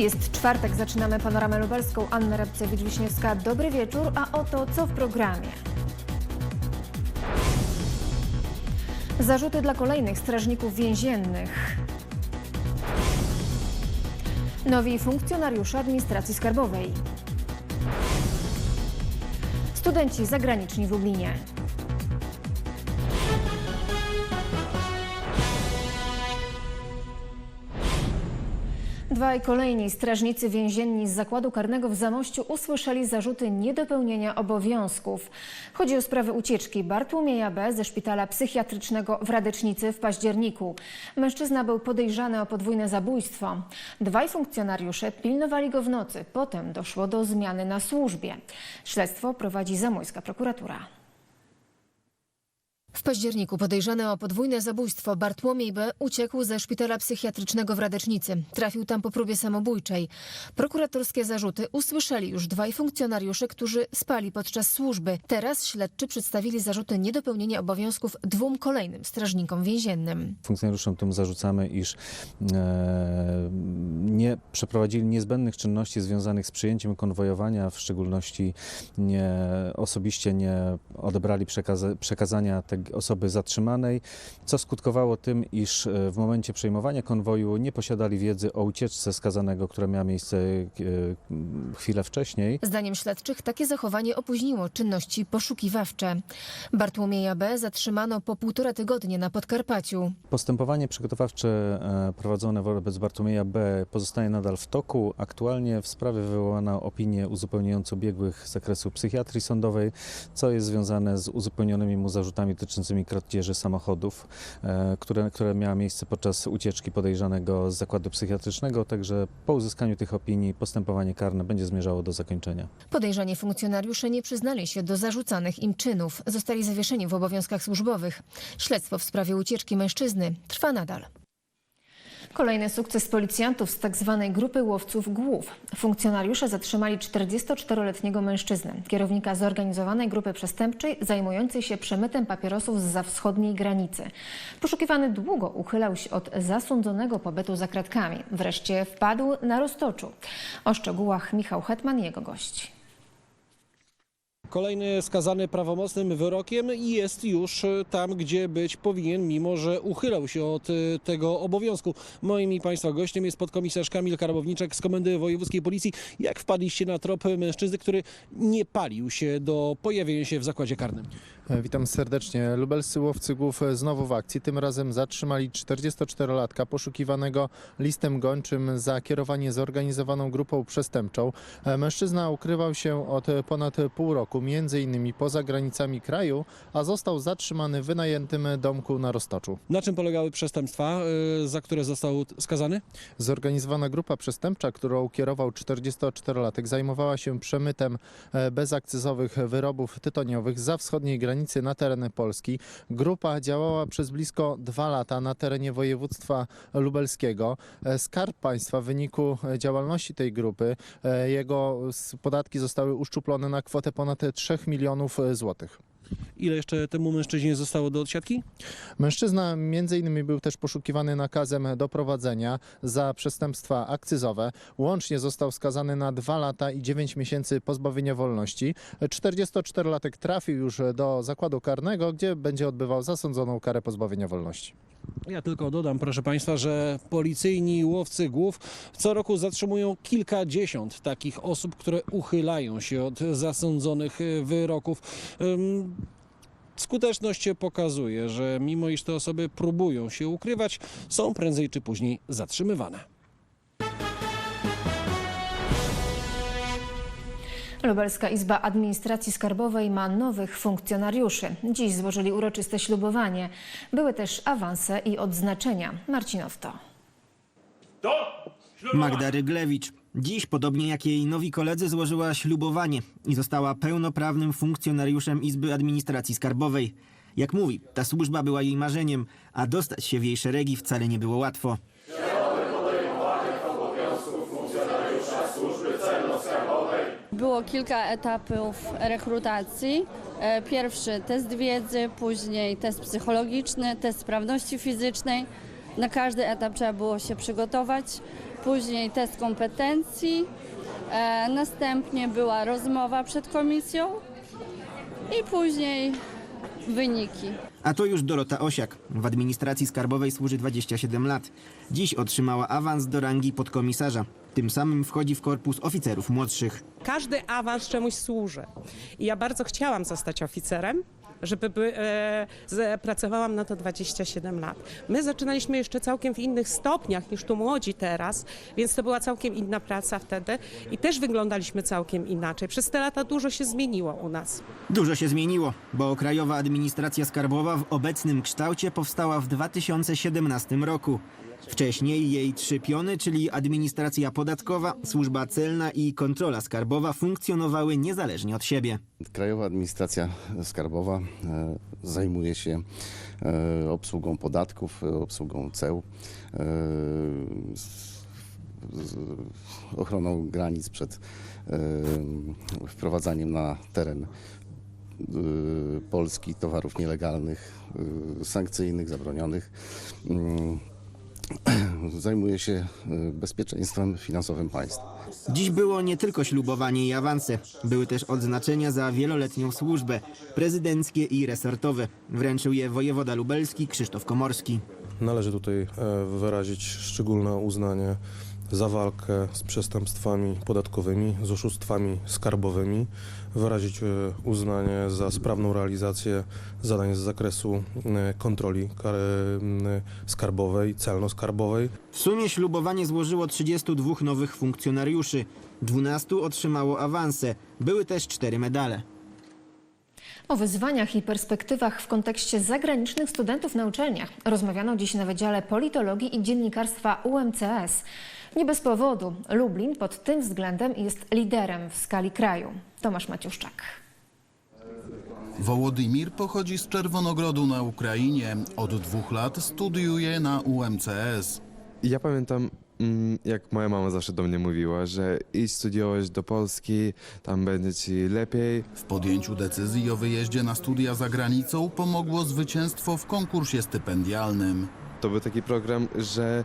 Jest czwartek, zaczynamy panoramę lubelską. Anna Rabcewicz-Wiśniewska, dobry wieczór, a oto co w programie. Zarzuty dla kolejnych strażników więziennych. Nowi funkcjonariusze administracji skarbowej. Studenci zagraniczni w Lublinie. Dwaj kolejni strażnicy więzienni z zakładu karnego w Zamościu usłyszeli zarzuty niedopełnienia obowiązków. Chodzi o sprawę ucieczki Bartłomieja B. ze szpitala psychiatrycznego w Radecznicy w październiku. Mężczyzna był podejrzany o podwójne zabójstwo. Dwaj funkcjonariusze pilnowali go w nocy. Potem doszło do zmiany na służbie. Śledztwo prowadzi zamojska prokuratura. W październiku podejrzany o podwójne zabójstwo Bartłomiej B. uciekł ze szpitala psychiatrycznego w Radecznicy. Trafił tam po próbie samobójczej. Prokuratorskie zarzuty usłyszeli już dwaj funkcjonariusze, którzy spali podczas służby. Teraz śledczy przedstawili zarzuty niedopełnienia obowiązków dwóm kolejnym strażnikom więziennym. Funkcjonariuszom tym zarzucamy, iż e, nie przeprowadzili niezbędnych czynności związanych z przyjęciem konwojowania, w szczególności nie, osobiście nie odebrali przekaza, przekazania tej osoby zatrzymanej, co skutkowało tym, iż e, w momencie przejmowania konwoju nie posiadali wiedzy o ucieczce skazanego, która miała miejsce e, chwilę wcześniej. Zdaniem śledczych takie zachowanie opóźniło czynności poszukiwawcze. Bartłomieja B. zatrzymano po półtora tygodnia na Podkarpaciu. Postępowanie przygotowawcze e, prowadzone wobec Bartłomieja B. pozostaje nadal w toku. Aktualnie w sprawie wywołano opinię uzupełniającą biegłych z zakresu psychiatrii sądowej, co jest związane z uzupełnionymi mu zarzutami dotyczącymi kradzieży samochodów, e, które, które miała miejsce podczas ucieczki podejrzanego z zakładu psychiatrycznego. Także po uzyskaniu tych opinii postępowanie karne będzie zmierzało do zakończenia. Podejrzani funkcjonariusze nie przyznali się do zarzucanych im czynów. Zostali zawieszeni w obowiązkach służbowych. Śledztwo w sprawie ucieczki mężczyzny trwa nadal. Kolejny sukces policjantów z tzw. grupy łowców głów. Funkcjonariusze zatrzymali 44-letniego mężczyznę, kierownika zorganizowanej grupy przestępczej zajmującej się przemytem papierosów z wschodniej granicy. Poszukiwany długo uchylał się od zasądzonego pobytu za kratkami. Wreszcie wpadł na roztoczu. O szczegółach Michał Hetman i jego gości. Kolejny skazany prawomocnym wyrokiem jest już tam, gdzie być powinien, mimo że uchylał się od y, tego obowiązku. Moim i Państwa gościem jest podkomisarz Kamil Karabowniczek z Komendy Wojewódzkiej Policji. Jak wpadliście na trop mężczyzny, który nie palił się do pojawienia się w zakładzie karnym? E, Witam serdecznie. Lubelscy łowcy głów znowu w akcji. Tym razem zatrzymali 44-latka poszukiwanego listem gończym za kierowanie zorganizowaną grupą przestępczą. E, Mężczyzna ukrywał się od ponad pół roku, między innymi poza granicami kraju, a został zatrzymany w wynajętym domku na Roztoczu. Na czym polegały przestępstwa, y, za które został skazany? Zorganizowana grupa przestępcza, którą kierował 44-latek, zajmowała się przemytem e, bezakcyzowych wyrobów tytoniowych za wschodniej granicy na tereny Polski. Grupa działała przez blisko dwa lata na terenie województwa lubelskiego. E, Skarb Państwa w wyniku e, działalności tej grupy, jego podatki zostały uszczuplone na kwotę ponad 3 milionów e, złotych. Ile jeszcze temu mężczyźnie zostało do odsiadki? Mężczyzna między innymi był też poszukiwany nakazem doprowadzenia za przestępstwa akcyzowe. Łącznie został skazany na 2 lata i 9 miesięcy pozbawienia wolności. 44-latek trafił już do zakładu karnego, gdzie będzie odbywał zasądzoną karę pozbawienia wolności. Ja tylko dodam, proszę Państwa, że policyjni łowcy głów co roku zatrzymują kilkadziesiąt takich osób, które uchylają się od zasądzonych y, wyroków. Skuteczność pokazuje, że mimo iż te osoby próbują się ukrywać, są prędzej czy później zatrzymywane. Lubelska Izba Administracji Skarbowej ma nowych funkcjonariuszy. Dziś złożyli uroczyste ślubowanie. Były też awanse i odznaczenia. Marcin Otto. Magda Ryglewicz. Dziś, podobnie jak jej nowi koledzy, złożyła ślubowanie i została pełnoprawnym funkcjonariuszem Izby Administracji Skarbowej. Jak mówi, ta służba była jej marzeniem, a dostać się w jej szeregi wcale nie było łatwo. Było kilka etapów rekrutacji. E, Pierwszy test wiedzy, później test psychologiczny, test sprawności fizycznej. Na każdy etap trzeba było się przygotować. później test kompetencji, e, następnie była rozmowa przed komisją i później wyniki. A to już Dorota Osiak. W administracji skarbowej służy 27 lat. Dziś otrzymała awans do rangi podkomisarza. Tym samym wchodzi w korpus oficerów młodszych. każdy awans czemuś służy. I ja bardzo chciałam zostać oficerem, żeby by, e, pracowałam na to 27 lat. My zaczynaliśmy jeszcze całkiem w innych stopniach niż tu młodzi teraz, więc to była całkiem inna praca wtedy i też wyglądaliśmy całkiem inaczej. Przez te lata dużo się zmieniło u nas. Dużo się zmieniło, bo Krajowa Administracja Skarbowa w obecnym kształcie powstała w 2017 roku. Wcześniej jej trzy piony, czyli administracja podatkowa, służba celna i kontrola skarbowa funkcjonowały niezależnie od siebie. Krajowa Administracja Skarbowa e, zajmuje się e, obsługą podatków, e, obsługą ceł, ochroną granic przed wprowadzaniem na teren Polski towarów nielegalnych, sankcyjnych, zabronionych. Mm, Zajmuje się e, bezpieczeństwem finansowym państwa. Dziś było nie tylko ślubowanie i awanse, były też odznaczenia za wieloletnią służbę, prezydenckie i resortowe. Wręczył je wojewoda lubelski Krzysztof Komorski. Należy tutaj e, wyrazić szczególne uznanie za walkę z przestępstwami podatkowymi, z oszustwami skarbowymi, wyrazić e, uznanie za sprawną realizację zadań z zakresu e, kontroli e, skarbowej, celno-skarbowej. W sumie ślubowanie złożyło 32 nowych funkcjonariuszy. 12 otrzymało awanse. Były też cztery medale. O wyzwaniach i perspektywach w kontekście zagranicznych studentów na uczelniach rozmawiano dziś na Wydziale Politologii i Dziennikarstwa UMCS. Nie bez powodu Lublin pod tym względem jest liderem w skali kraju. Tomasz Maciuszczak. Wołodymir pochodzi z Czerwonogrodu na Ukrainie. Od dwóch lat studiuje na UMCS. Ja pamiętam, mm, jak moja mama zawsze do mnie mówiła, że idź studiować do Polski, tam będzie ci lepiej. W podjęciu decyzji o wyjeździe na studia za granicą pomogło zwycięstwo w konkursie stypendialnym. To był taki program, że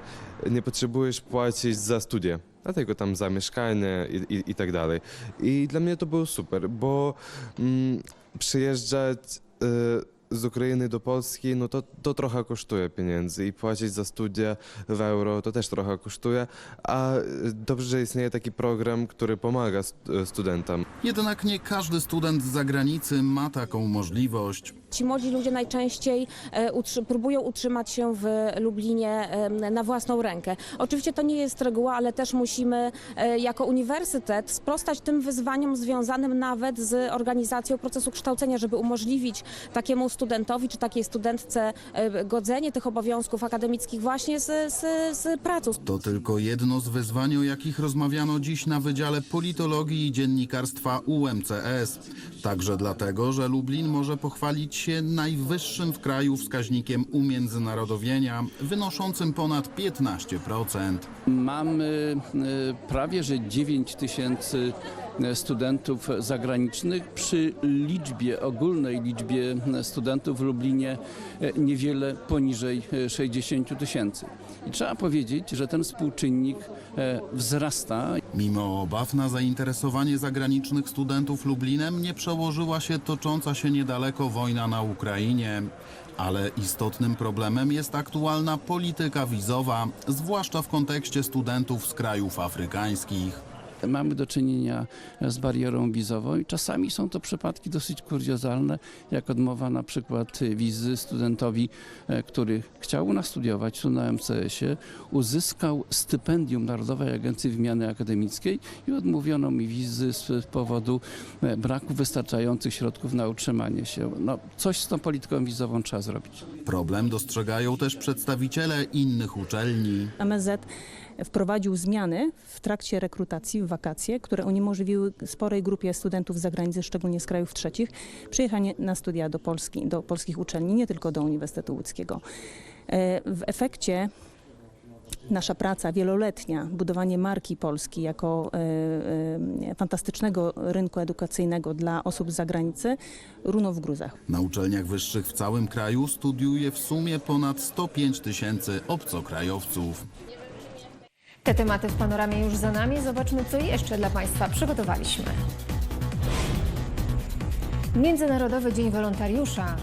nie potrzebujesz płacić za studia, dlatego tam za mieszkanie i, i, i tak dalej. I dla mnie to było super, bo mm, przyjeżdżać y, z Ukrainy do Polski, no to, to trochę kosztuje pieniędzy i płacić za studia w euro to też trochę kosztuje, a dobrze, że istnieje taki program, który pomaga st- studentom. Jednak nie każdy student z zagranicy ma taką możliwość. Ci młodzi ludzie najczęściej e, utrzy- próbują utrzymać się w Lublinie na własną rękę. Oczywiście to nie jest reguła, ale też musimy e, jako uniwersytet sprostać tym wyzwaniom związanym nawet z organizacją procesu kształcenia, żeby umożliwić takiemu studentowi czy takiej studentce e, godzenie tych obowiązków akademickich właśnie z, z, z pracą. To tylko jedno z wyzwań, o jakich rozmawiano dziś na Wydziale Politologii i Dziennikarstwa UMCS. Także dlatego, że Lublin może pochwalić się najwyższym w kraju wskaźnikiem umiędzynarodowienia, wynoszącym ponad 15%. Mamy e, prawie że 9 tysięcy e, studentów zagranicznych przy liczbie, ogólnej liczbie e, studentów w Lublinie niewiele poniżej e, 60 tysięcy. I trzeba powiedzieć, że ten współczynnik wzrasta. Mimo obaw na zainteresowanie zagranicznych studentów Lublinem nie przełożyła się tocząca się niedaleko wojna na Ukrainie. Ale istotnym problemem jest aktualna polityka wizowa, zwłaszcza w kontekście studentów z krajów afrykańskich. Mamy do czynienia z barierą wizową i czasami są to przypadki dosyć kuriozalne, jak odmowa na przykład wizy studentowi, e, który chciał u nas studiować tu na MCS-ie, uzyskał stypendium Narodowej Agencji Wymiany Akademickiej i odmówiono mi wizy z powodu e, braku wystarczających środków na utrzymanie się. No, coś z tą polityką wizową trzeba zrobić. Problem dostrzegają też przedstawiciele innych uczelni. MSZ wprowadził zmiany w trakcie rekrutacji w wakacje, które uniemożliwiły sporej grupie studentów z zagranicy, szczególnie z krajów trzecich, przyjechanie na studia do Polski, do polskich uczelni, nie tylko do Uniwersytetu Łódzkiego. E, W efekcie nasza praca wieloletnia, budowanie marki Polski jako e, e, fantastycznego rynku edukacyjnego dla osób z zagranicy runął w gruzach. Na uczelniach wyższych w całym kraju studiuje w sumie ponad 105 tysięcy obcokrajowców. Te tematy w panoramie już za nami. Zobaczmy, co jeszcze dla Państwa przygotowaliśmy. Międzynarodowy Dzień Wolontariusza.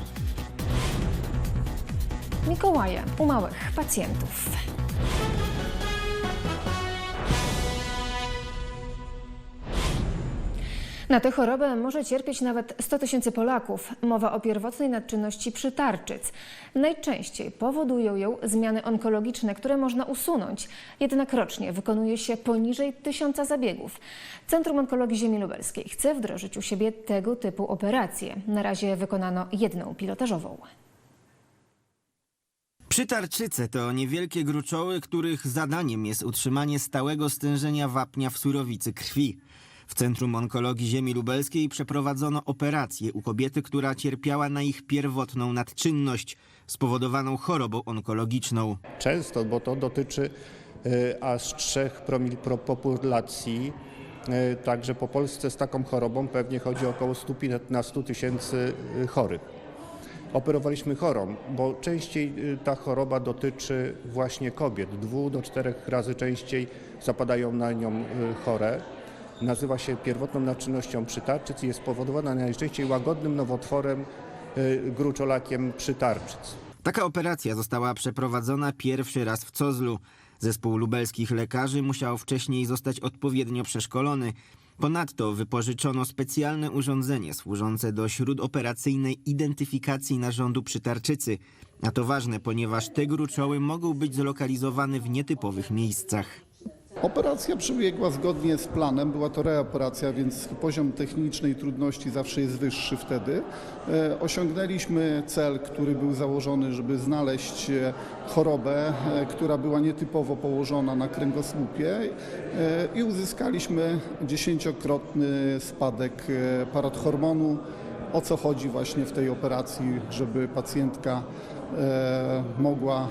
Mikołaje u małych pacjentów. Na tę chorobę może cierpieć nawet 100 tysięcy Polaków. Mowa o pierwotnej nadczynności przytarczyc. Najczęściej powodują ją zmiany onkologiczne, które można usunąć. Jednak rocznie wykonuje się poniżej tysiąca zabiegów. Centrum Onkologii Ziemi Lubelskiej chce wdrożyć u siebie tego typu operacje. Na razie wykonano jedną pilotażową. Przytarczyce to niewielkie gruczoły, których zadaniem jest utrzymanie stałego stężenia wapnia w surowicy krwi. W Centrum Onkologii Ziemi Lubelskiej przeprowadzono operację u kobiety, która cierpiała na ich pierwotną nadczynność spowodowaną chorobą onkologiczną. Często, bo to dotyczy y, aż 3 promil pro populacji. Y, Także po Polsce z taką chorobą pewnie chodzi około 115 tysięcy y, chorych. Operowaliśmy chorą, bo częściej y, ta choroba dotyczy właśnie kobiet. Dwu do czterech razy częściej zapadają na nią y, chore. Nazywa się pierwotną nadczynnością przytarczyc i jest spowodowana najczęściej łagodnym nowotworem y, gruczolakiem przytarczyc. Taka operacja została przeprowadzona pierwszy raz w Cozlu. Zespół lubelskich lekarzy musiał wcześniej zostać odpowiednio przeszkolony. Ponadto wypożyczono specjalne urządzenie służące do śródoperacyjnej identyfikacji narządu przytarczycy. A to ważne, ponieważ te gruczoły mogą być zlokalizowane w nietypowych miejscach. Operacja przebiegła zgodnie z planem. Była to reoperacja, więc poziom technicznej trudności zawsze jest wyższy wtedy. E, osiągnęliśmy cel, który był założony, żeby znaleźć e, chorobę, e, która była nietypowo położona na kręgosłupie i uzyskaliśmy dziesięciokrotny spadek paradhormonu. O co chodzi właśnie w tej operacji, żeby pacjentka mogła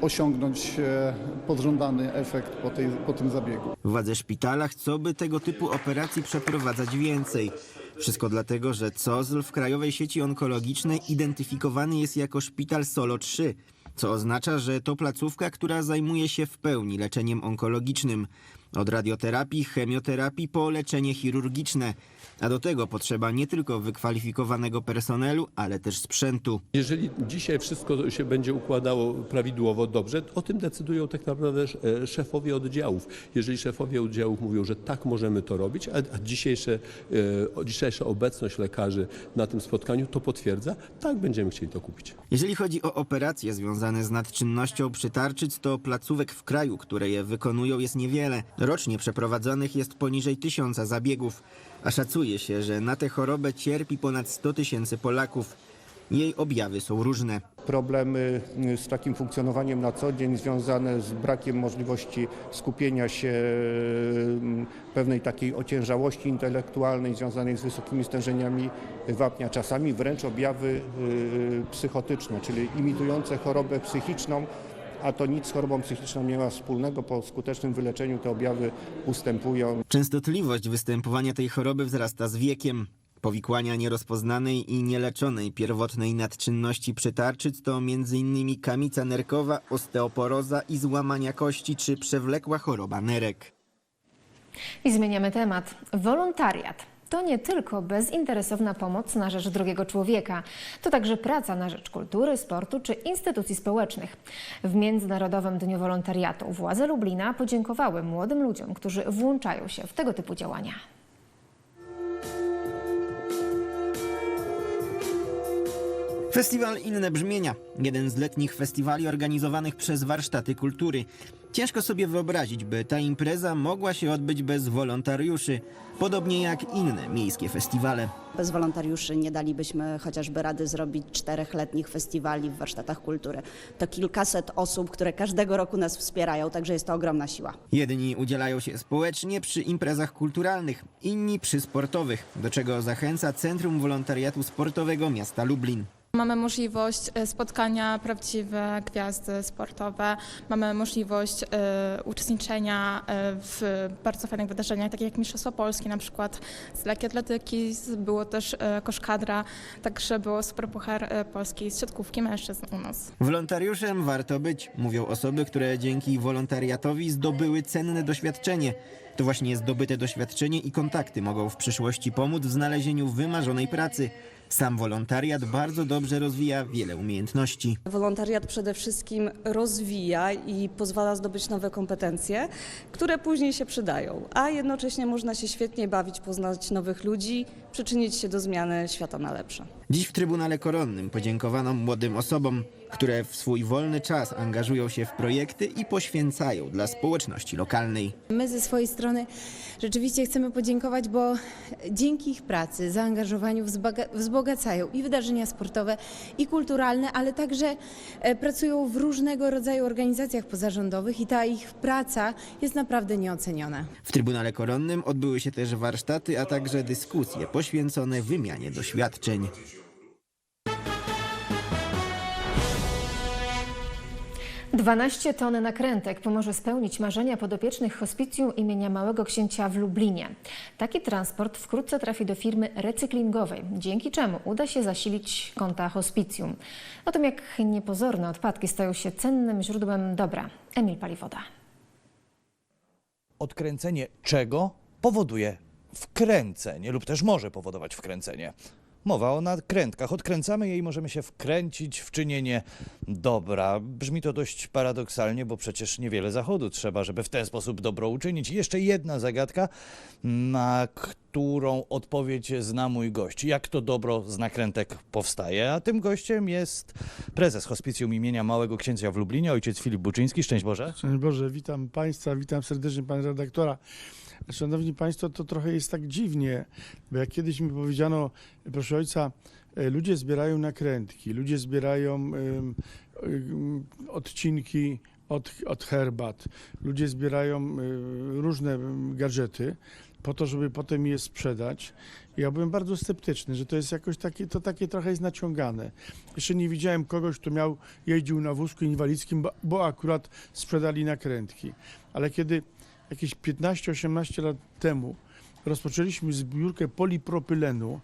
osiągnąć e, pożądany efekt po, tej, po tym zabiegu. Władze szpitala chcą, by tego typu operacji przeprowadzać więcej. Wszystko dlatego, że COZL w Krajowej Sieci Onkologicznej identyfikowany jest jako szpital Solo 3, co oznacza, że to placówka, która zajmuje się w pełni leczeniem onkologicznym. Od radioterapii, chemioterapii po leczenie chirurgiczne. A do tego potrzeba nie tylko wykwalifikowanego personelu, ale też sprzętu. Jeżeli dzisiaj wszystko się będzie układało prawidłowo, dobrze, o tym decydują tak naprawdę e, szefowie oddziałów. Jeżeli szefowie oddziałów mówią, że tak możemy to robić, a, dzisiejsze, e, dzisiejsza obecność lekarzy na tym spotkaniu to potwierdza, tak będziemy chcieli to kupić. Jeżeli chodzi o operacje związane z nadczynnością przytarczyc, to placówek w kraju, które je wykonują jest niewiele. Rocznie przeprowadzonych jest poniżej tysiąca zabiegów, a szacuje się, że na tę chorobę cierpi ponad 100 tysięcy Polaków. Jej objawy są różne. Problemy y, z takim funkcjonowaniem na co dzień związane z brakiem możliwości skupienia się, y, pewnej takiej ociężałości intelektualnej związanej z wysokimi stężeniami wapnia, czasami wręcz objawy y, psychotyczne, czyli imitujące chorobę psychiczną, a to nic z chorobą psychiczną nie ma wspólnego. Po skutecznym wyleczeniu te objawy ustępują. Częstotliwość występowania tej choroby wzrasta z wiekiem. Powikłania nierozpoznanej i nieleczonej pierwotnej nadczynności przytarczyc to m.in. kamica nerkowa, osteoporoza i złamania kości czy przewlekła choroba nerek. I zmieniamy temat. Wolontariat. To nie tylko bezinteresowna pomoc na rzecz drugiego człowieka, to także praca na rzecz kultury, sportu czy instytucji społecznych. W Międzynarodowym Dniu Wolontariatu władze Lublina podziękowały młodym ludziom, którzy włączają się w tego typu działania. Festiwal Inne Brzmienia. Jeden z letnich festiwali organizowanych przez warsztaty kultury. Ciężko sobie wyobrazić, by ta impreza mogła się odbyć bez wolontariuszy, podobnie jak inne miejskie festiwale. Bez wolontariuszy nie dalibyśmy chociażby rady zrobić czterech letnich festiwali w warsztatach kultury. To kilkaset osób, które każdego roku nas wspierają, także jest to ogromna siła. Jedni udzielają się społecznie przy imprezach kulturalnych, inni przy sportowych, do czego zachęca Centrum Wolontariatu Sportowego Miasta Lublin. Mamy możliwość e, spotkania prawdziwe gwiazdy sportowe, mamy możliwość e, uczestniczenia e, w bardzo fajnych wydarzeniach, takich jak Mistrzostwa Polski na przykład, z lekkiej atletyki, było też koszkadra, także było super puchar Polski z siatkówki mężczyzn u nas. Wolontariuszem warto być, mówią osoby, które dzięki wolontariatowi zdobyły cenne doświadczenie. To właśnie zdobyte doświadczenie i kontakty mogą w przyszłości pomóc w znalezieniu wymarzonej pracy. Sam wolontariat bardzo dobrze rozwija wiele umiejętności. Wolontariat przede wszystkim rozwija i pozwala zdobyć nowe kompetencje, które później się przydają, a jednocześnie można się świetnie bawić, poznać nowych ludzi, przyczynić się do zmiany świata na lepsze. Dziś w Trybunale Koronnym podziękowano młodym osobom, które w swój wolny czas angażują się w projekty i poświęcają dla społeczności lokalnej. My ze swojej strony rzeczywiście chcemy podziękować, bo dzięki ich pracy, zaangażowaniu wzbogacają i wydarzenia sportowe, i kulturalne, ale także e, pracują w różnego rodzaju organizacjach pozarządowych i ta ich praca jest naprawdę nieoceniona. W Trybunale Koronnym odbyły się też warsztaty, a także dyskusje poświęcone wymianie doświadczeń. Dwanaście ton nakrętek pomoże spełnić marzenia podopiecznych hospicjum imienia Małego Księcia w Lublinie. Taki transport wkrótce trafi do firmy recyklingowej, dzięki czemu uda się zasilić konta hospicjum. O tym, jak niepozorne odpadki stają się cennym źródłem dobra. Emil Paliwoda. Odkręcenie czego powoduje wkręcenie lub też może powodować wkręcenie. Mowa o nakrętkach. Odkręcamy je i możemy się wkręcić w czynienie dobra. Brzmi to dość paradoksalnie, bo przecież niewiele zachodu trzeba, żeby w ten sposób dobro uczynić. I jeszcze jedna zagadka, na którą odpowiedź zna mój gość. Jak to dobro z nakrętek powstaje? A tym gościem jest prezes hospicjum imienia Małego Księcia w Lublinie, ojciec Filip Buczyński. Szczęść Boże. Szczęść Boże, witam Państwa, witam serdecznie Pana redaktora. Szanowni Państwo, to trochę jest tak dziwnie, bo jak kiedyś mi powiedziano, proszę Ojca, e, ludzie zbierają nakrętki, ludzie zbierają odcinki od, od herbat, ludzie zbierają e, różne gadżety po to, żeby potem je sprzedać. Ja byłem bardzo sceptyczny, że to jest jakoś takie, to takie trochę jest naciągane. Jeszcze nie widziałem kogoś, kto miał, jeździł na wózku inwalidzkim, bo, bo akurat sprzedali nakrętki. Ale kiedy jakieś 15-18 lat temu rozpoczęliśmy zbiórkę polipropylenu,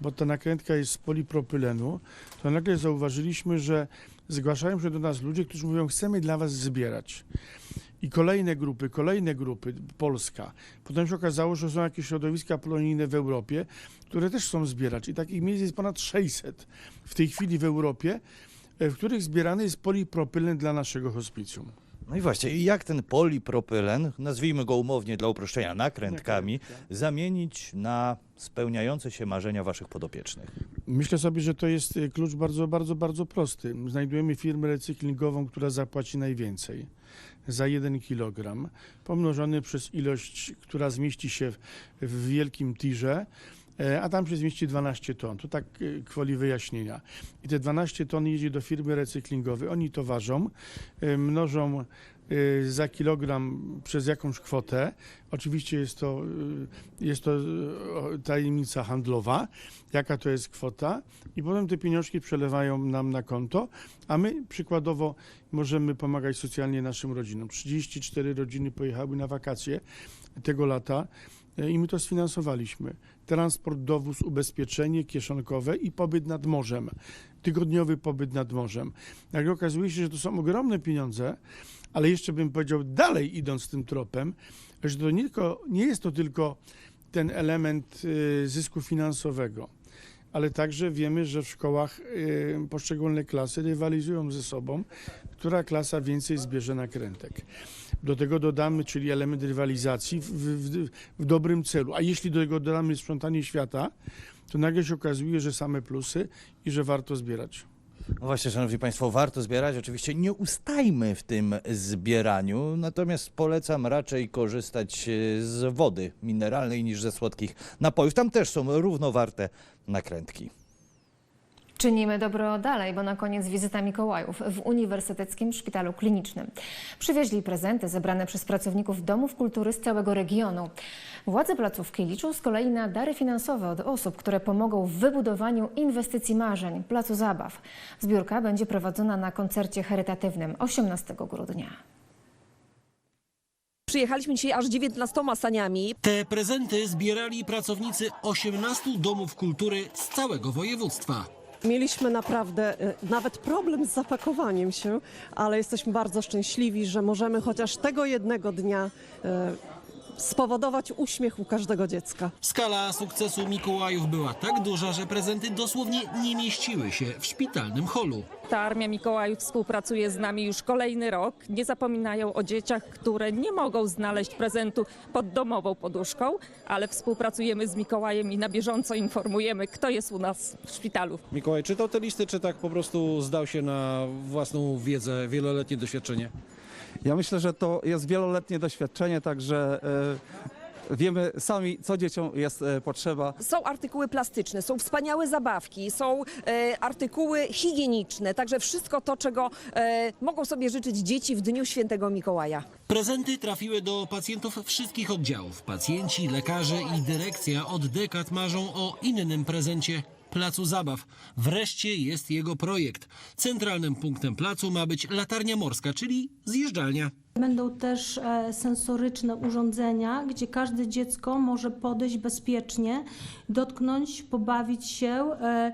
bo ta nakrętka jest z polipropylenu, to nagle zauważyliśmy, że zgłaszają się do nas ludzie, którzy mówią, chcemy dla was zbierać. I kolejne grupy, kolejne grupy, Polska. Potem się okazało, że są jakieś środowiska polonijne w Europie, które też chcą zbierać. I takich miejsc jest ponad 600 w tej chwili w Europie, w których zbierany jest polipropylen dla naszego hospicjum. No i właśnie, i jak ten polipropylen, nazwijmy go umownie dla uproszczenia nakrętkami, zamienić na spełniające się marzenia waszych podopiecznych? Myślę sobie, że to jest y, klucz bardzo, bardzo, bardzo prosty. Znajdujemy firmę recyklingową, która zapłaci najwięcej za 1 kg, pomnożony przez ilość, która zmieści się w, wielkim tirze, a tam się zmieści 12 ton. To tak y, kwoli wyjaśnienia. I te 12 ton jedzie do firmy recyklingowej. Oni to ważą, y, mnożą za kilogram przez jakąś kwotę. Oczywiście jest to, jest to tajemnica handlowa, jaka to jest kwota i potem te pieniążki przelewają nam na konto, a my przykładowo możemy pomagać socjalnie naszym rodzinom. 34 rodziny pojechały na wakacje tego lata i my to sfinansowaliśmy. Transport, dowóz, ubezpieczenie kieszonkowe i pobyt nad morzem. Tygodniowy pobyt nad morzem. Jak okazuje się, że to są ogromne pieniądze, ale jeszcze bym powiedział dalej idąc tym tropem, że to nie, tylko, nie jest to tylko ten element y, zysku finansowego, ale także wiemy, że w szkołach y, poszczególne klasy rywalizują ze sobą, która klasa więcej zbierze nakrętek. Do tego dodamy, czyli element rywalizacji w, w, w dobrym celu. A jeśli do tego dodamy sprzątanie świata, to nagle się okazuje, że same plusy i że warto zbierać. No właśnie, Szanowni Państwo, warto zbierać. Oczywiście nie ustajmy w tym zbieraniu, natomiast polecam raczej korzystać e, z wody mineralnej niż ze słodkich napojów. Tam też są równowarte nakrętki. Czynimy dobro dalej, bo na koniec wizyta Mikołajów w Uniwersyteckim Szpitalu Klinicznym. Przywieźli prezenty zebrane przez pracowników domów kultury z całego regionu. Władze placówki liczą z kolei na dary finansowe od osób, które pomogą w wybudowaniu inwestycji marzeń, placu zabaw. Zbiórka będzie prowadzona na koncercie charytatywnym 18 grudnia. Przyjechaliśmy dzisiaj aż 19 saniami. Te prezenty zbierali pracownicy 18 domów kultury z całego województwa. Mieliśmy naprawdę e, nawet problem z zapakowaniem się, ale jesteśmy bardzo szczęśliwi, że możemy chociaż tego jednego dnia e, spowodować uśmiech u każdego dziecka. Skala sukcesu Mikołajów była tak duża, że prezenty dosłownie nie mieściły się w szpitalnym holu. Ta Armia Mikołajów współpracuje z nami już kolejny rok. Nie zapominają o dzieciach, które nie mogą znaleźć prezentu pod domową poduszką, ale współpracujemy z Mikołajem i na bieżąco informujemy, kto jest u nas w szpitalu. Mikołaj czytał te listy, czy tak po prostu zdał się na własną wiedzę, wieloletnie doświadczenie? Ja myślę, że to jest wieloletnie doświadczenie, także e, wiemy sami, co dzieciom jest e, potrzeba. Są artykuły plastyczne, są wspaniałe zabawki, są e, artykuły higieniczne, także wszystko to, czego e, mogą sobie życzyć dzieci w Dniu Świętego Mikołaja. Prezenty trafiły do pacjentów wszystkich oddziałów. Pacjenci, lekarze i dyrekcja od dekad marzą o innym prezencie. Placu Zabaw. Wreszcie jest jego projekt. Centralnym punktem placu ma być latarnia morska, czyli zjeżdżalnia. Będą też e, sensoryczne urządzenia, gdzie każde dziecko może podejść bezpiecznie, dotknąć, pobawić się, e,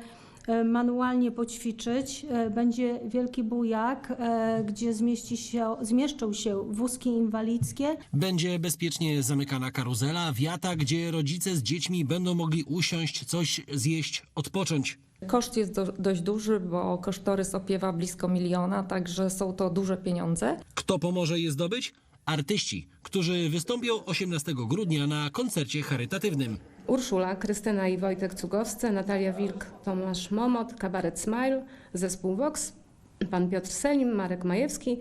manualnie poćwiczyć. E, Będzie wielki bujak, e, gdzie zmieści się, zmieszczą się wózki inwalidzkie. Będzie bezpiecznie zamykana karuzela, wiata, gdzie rodzice z dziećmi będą mogli usiąść, coś zjeść, odpocząć. Koszt jest do, dość duży, bo kosztorys opiewa blisko miliona, także są to duże pieniądze. Kto pomoże je zdobyć? Artyści, którzy wystąpią 18 grudnia na koncercie charytatywnym. Urszula, Krystyna i Wojtek Cugowscy, Natalia Wilk, Tomasz Momot, Kabaret Smile, zespół Vox, pan Piotr Selim, Marek Majewski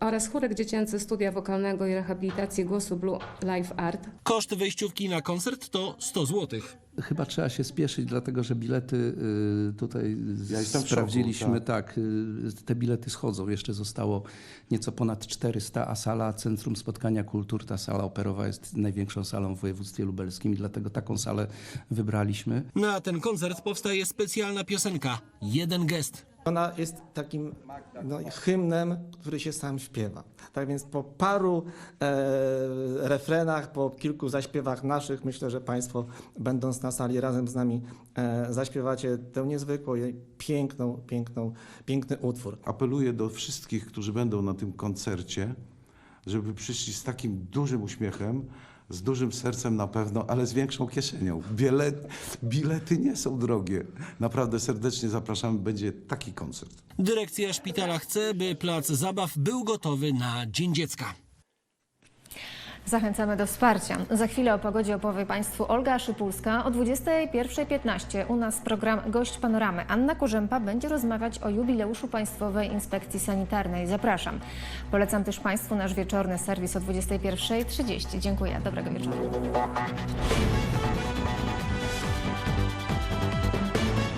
oraz chórek dziecięcy Studia Wokalnego i Rehabilitacji Głosu Blue Live Art. Koszt wejściówki na koncert to 100 zł. Chyba trzeba się spieszyć, dlatego że bilety y, tutaj Ja jestem w sprawdziliśmy, szoku, tak, y, te bilety schodzą. Jeszcze zostało nieco ponad 400, a sala Centrum Spotkania Kultur, ta sala operowa jest największą salą w województwie lubelskim i dlatego taką salę wybraliśmy. Na ten koncert powstaje specjalna piosenka Jeden gest. Ona jest takim no, hymnem, który się sam śpiewa. Tak więc po paru e, refrenach, po kilku zaśpiewach naszych, myślę, że Państwo, będąc na sali razem z nami, e, zaśpiewacie tę niezwykłą, piękną, piękną, piękny utwór. Apeluję do wszystkich, którzy będą na tym koncercie, żeby przyszli z takim dużym uśmiechem, z dużym sercem na pewno, ale z większą kieszenią. Bilet, bilety nie są drogie. Naprawdę serdecznie zapraszamy, będzie taki koncert. Dyrekcja szpitala chce, by plac zabaw był gotowy na Dzień Dziecka. Zachęcamy do wsparcia. Za chwilę o pogodzie opowie Państwu Olga Szypulska. O 21.15 u nas program Gość Panoramy. Anna Kurzępa będzie rozmawiać o jubileuszu Państwowej Inspekcji Sanitarnej. Zapraszam. Polecam też Państwu nasz wieczorny serwis o 21.30. Dziękuję. Dobrego wieczoru.